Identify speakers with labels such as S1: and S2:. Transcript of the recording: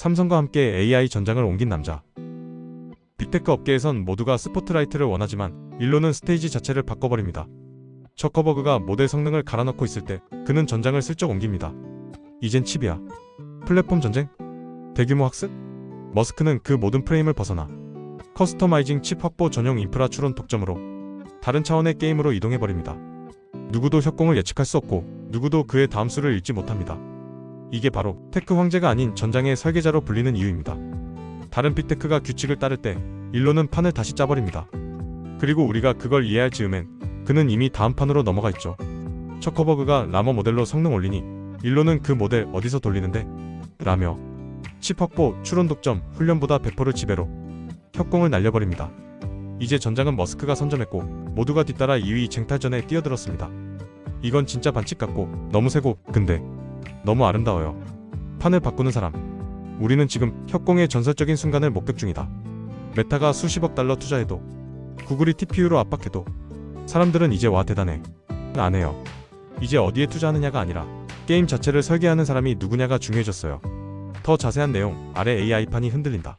S1: 삼성과 함께 AI 전장을 옮긴 남자. 빅테크 업계에선 모두가 스포트라이트를 원하지만 일론은 스테이지 자체를 바꿔버립니다. 저커버그가 모델 성능을 갈아넣고 있을 때 그는 전장을 슬쩍 옮깁니다. 이젠 칩이야. 플랫폼 전쟁? 대규모 학습? 머스크는 그 모든 프레임을 벗어나 커스터마이징 칩 확보 전용 인프라 추론 독점으로 다른 차원의 게임으로 이동해버립니다. 누구도 협공을 예측할 수 없고 누구도 그의 다음 수를 읽지 못합니다. 이게 바로 테크 황제가 아닌 전장의 설계자로 불리는 이유입니다. 다른 빅테크가 규칙을 따를 때 일론은 판을 다시 짜버립니다. 그리고 우리가 그걸 이해할 즈음엔 그는 이미 다음 판으로 넘어가 있죠. 처커버그가 라머 모델로 성능 올리니 일론은 그 모델 어디서 돌리는데? 라며 칩 확보, 추론 독점, 훈련보다 배포를 지배로 협공을 날려버립니다. 이제 전장은 머스크가 선점했고 모두가 뒤따라 2위 쟁탈전에 뛰어들었습니다. 이건 진짜 반칙 같고 너무 세고 근데 너무 아름다워요. 판을 바꾸는 사람. 우리는 지금 협공의 전설적인 순간을 목격 중이다. 메타가 수십억 달러 투자해도 구글이 TPU로 압박해도 사람들은 이제 와 대단해. 안 해요. 이제 어디에 투자하느냐가 아니라 게임 자체를 설계하는 사람이 누구냐가 중요해졌어요. 더 자세한 내용 아래 AI판이 흔들린다.